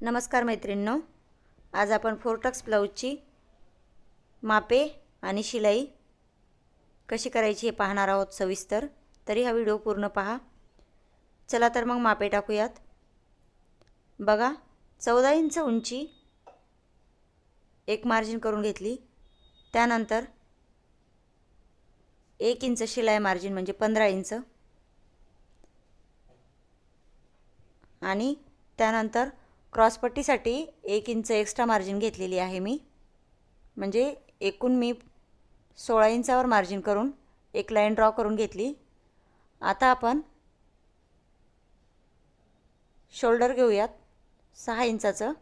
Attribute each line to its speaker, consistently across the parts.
Speaker 1: नमस्कार मैत्रिणींनो. आज आपण फोरटक्स ब्लाऊजची मापे आणि शिलाई कशी करायची हे पाहणार आहोत सविस्तर. तरी हा व्हिडिओ पूर्ण पहा. चला तर मग मापे टाकूयात. बघा चौदा इंच उंची एक मार्जिन करून घेतली. त्यानंतर एक इंच शिलाई मार्जिन म्हणजे पंधरा इंच. आणि त्यानंतर क्रॉसपट्टीसाठी एक इंच एक्स्ट्रा मार्जिन घेतलेली आहे मी. म्हणजे एकूण मी सोळा इंचावर मार्जिन करून एक लाईन ड्रॉ करून घेतली. आता आपण शोल्डर घेऊयात. सहा इंचाचं.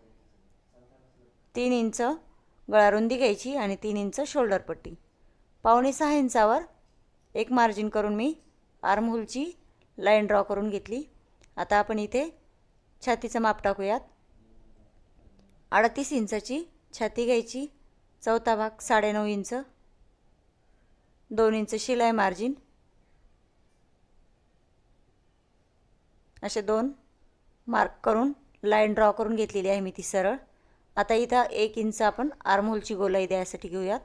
Speaker 1: तीन इंच गळारुंदी घ्यायची आणि तीन इंच शोल्डर पट्टी. पावणे सहा इंचावर एक मार्जिन करून मी आर्महोलची लाईन ड्रॉ करून घेतली. आता आपण इथे छातीचं माप टाकूयात. अडतीस इंचाची छाती घ्यायची. चौथा भाग साडेनऊ इंच. दोन इंच शिलाई मार्जिन. असे दोन मार्क करून लाईन ड्रॉ करून घेतलेली आहे मी ती सरळ. आता इथं एक इंच आपण आरमोलची गोलाई द्यायसाठी घेऊयात.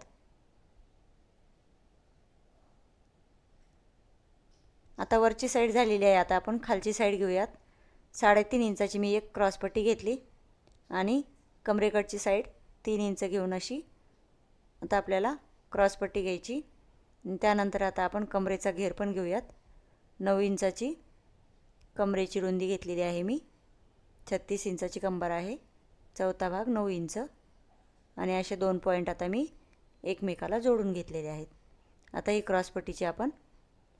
Speaker 1: आता वरची साईड झालेली आहे. आता आपण खालची साईड घेऊयात. साडेतीन इंचाची मी एक क्रॉसपट्टी घेतली आणि कमरेकडची साईड तीन इंच घेऊन अशी आता आपल्याला क्रॉसपट्टी घ्यायची. त्यानंतर आता आपण कमरेचा घेर पण घेऊयात. नऊ इंचाची कमरेची रुंदी घेतलेली आहे मी. छत्तीस इंचाची कंबर आहे. चौथा भाग नऊ इंच. आणि असे दोन पॉईंट आता मी एकमेकाला जोडून घेतलेले आहेत. आता ही क्रॉसपट्टीची आपण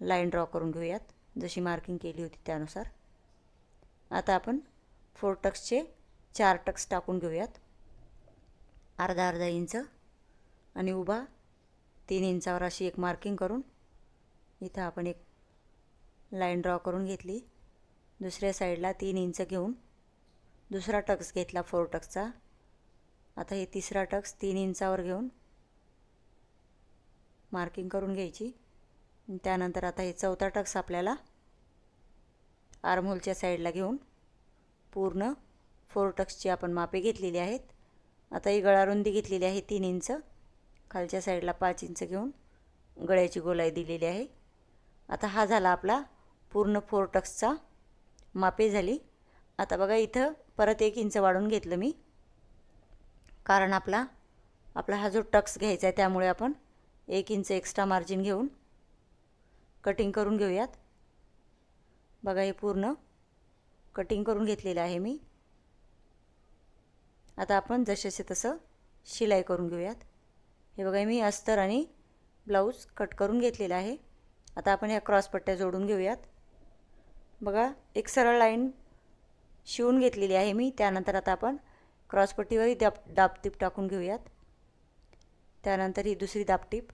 Speaker 1: लाईन ड्रॉ करून घेऊयात. जशी मार्किंग केली होती त्यानुसार. आता आपण फोर टक्सचे चार टक्स टाकून घेऊयात. अर्धा अर्धा इंच आणि उभा तीन इंचावर अशी एक मार्किंग करून इथं आपण एक लाईन ड्रॉ करून घेतली. दुसऱ्या साईडला तीन इंच घेऊन दुसरा टक्स घेतला फोर टक्सचा आता हे तिसरा टक्स तीन इंचावर घेऊन मार्किंग करून घ्यायची. त्यानंतर आता हे चौथा टक्स आपल्याला आर्मोलच्या साईडला घेऊन पूर्ण फोर टक्सची आपण मापे घेतलेली आहेत. आता ही गळारुंदी घेतलेली आहे तीन इंच. खालच्या साईडला पाच इंच घेऊन गळ्याची गोलाई दिलेली आहे. आता हा झाला आपला पूर्ण फोर टक्सचा मापे झाली. आता बघा इथं परत एक इंच वाढून घेतलं मी. कारण आपला आपला हा जो टक्स घ्यायचा आहे त्यामुळे आपण एक इंच एक्स्ट्रा मार्जिन घेऊन कटिंग करून घेऊयात. बघा हे पूर्ण कटिंग करून घेतलेलं आहे मी. आता आपण जसेसे तसं शिलाई करून घेऊयात. हे बघा मी अस्तर आणि ब्लाऊज कट करून घेतलेलं आहे. आता आपण ह्या क्रॉसपट्ट्या जोडून घेऊयात. बघा एक सरळ लाईन शिवून घेतलेली आहे मी. त्यानंतर आता आपण क्रॉसपट्टीवरही दाब दाबटीप टाकून घेऊयात. त्यानंतर ही दुसरी दाबटीप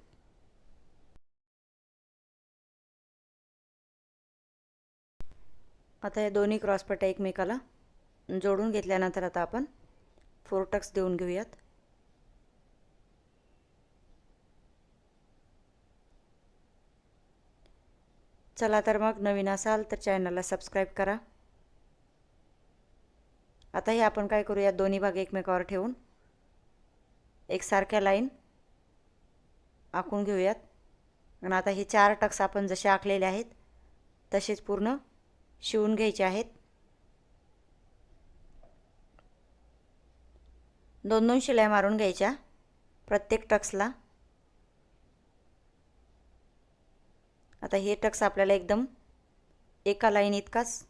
Speaker 1: आता हे दोन्ही क्रॉसपट्ट्या एकमेकाला जोडून घेतल्यानंतर आता आपण फोर टक्स देऊन घेऊयात. चला तर मग नवीन असाल तर चॅनलला सबस्क्राईब करा. आता हे आपण काय करूयात दोन्ही भाग एकमेकावर ठेवून. एकसारख्या लाईन आखून घेऊयात. आणि आता हे चार टक्स आपण जसे आखलेले आहेत तसेच पूर्ण शिवून घ्यायचे आहेत. दोन दोन शिलाई मारून घ्यायच्या. प्रत्येक टक्सला. आता हे टक्स आपल्याला एकदम एका लाईन इतकाच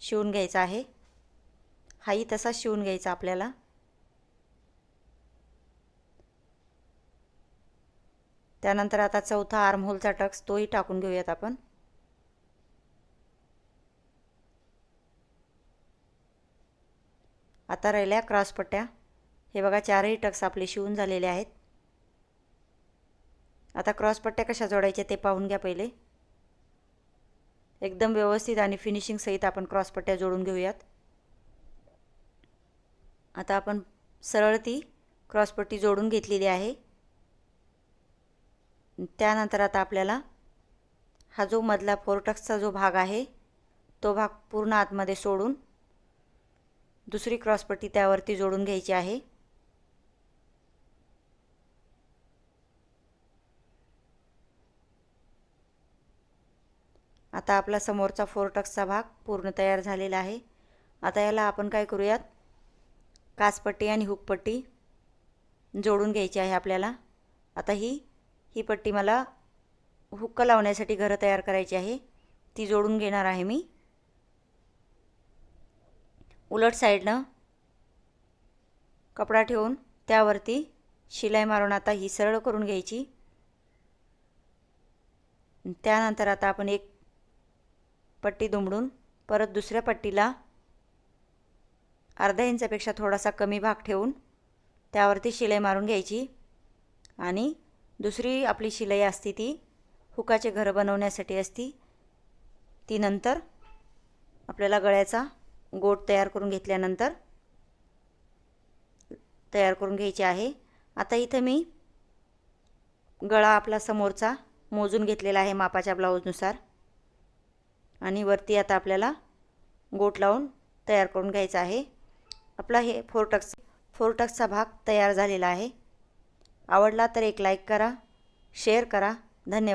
Speaker 1: शिवून घ्यायचा आहे. हाही तसाच शिवून घ्यायचा आपल्याला. त्यानंतर आता चौथा आर्महोलचा टक्स तोही टाकून घेऊयात आपण. आता राहिल्या क्रॉसपट्ट्या. हे बघा चारही टक्स आपले शिवून झालेले आहेत. आता क्रॉसपट्ट्या कशा जोडायच्या ते पाहून घ्या पहिले. एकदम व्यवस्थित आणि फिनिशिंग सहित आपण क्रॉसपट्ट्या जोडून घेऊयात. आता आपण सरळ ती क्रॉसपट्टी जोडून घेतलेली आहे. त्यानंतर आता आपल्याला हा जो मधला फोरटक्सचा जो भाग आहे तो भाग पूर्ण आतमध्ये सोडून दुसरी क्रॉसपट्टी त्यावरती जोडून घ्यायची आहे. आता आपला समोरचा फोर टक्सचा भाग पूर्ण तयार झालेला आहे. आता याला आपण काय करूयात? कासपट्टी आणि हुकपट्टी जोडून घ्यायची आहे आपल्याला. आता ही ही पट्टी मला हुक्का लावण्यासाठी घरं तयार करायची आहे. ती जोडून घेणार आहे मी. उलट साईडनं कपडा ठेवून त्यावरती शिलाई मारून आता ही सरळ करून घ्यायची. त्यानंतर आता आपण एक पट्टी दुमडून परत दुसऱ्या पट्टीला अर्धा इंचापेक्षा थोडासा कमी भाग ठेवून त्यावरती शिलाई मारून घ्यायची. आणि दुसरी आपली शिलाई असती ती हुकाचे घरं बनवण्यासाठी असती ती नंतर आपल्याला गळ्याचा गोट तयार करून घेतल्यानंतर तयार करून घ्यायची आहे. आता इथं मी गळा आपला समोरचा मोजून घेतलेला आहे मापाच्या ब्लाऊजनुसार. आणि वरती आता आपल्याला गोट लावून तयार करून घ्यायचा आहे. आपला हे फोरटक्स फोरटक्सचा भाग तयार झालेला आहे. आवडला तर एक लाईक करा शेअर करा. धन्यवाद.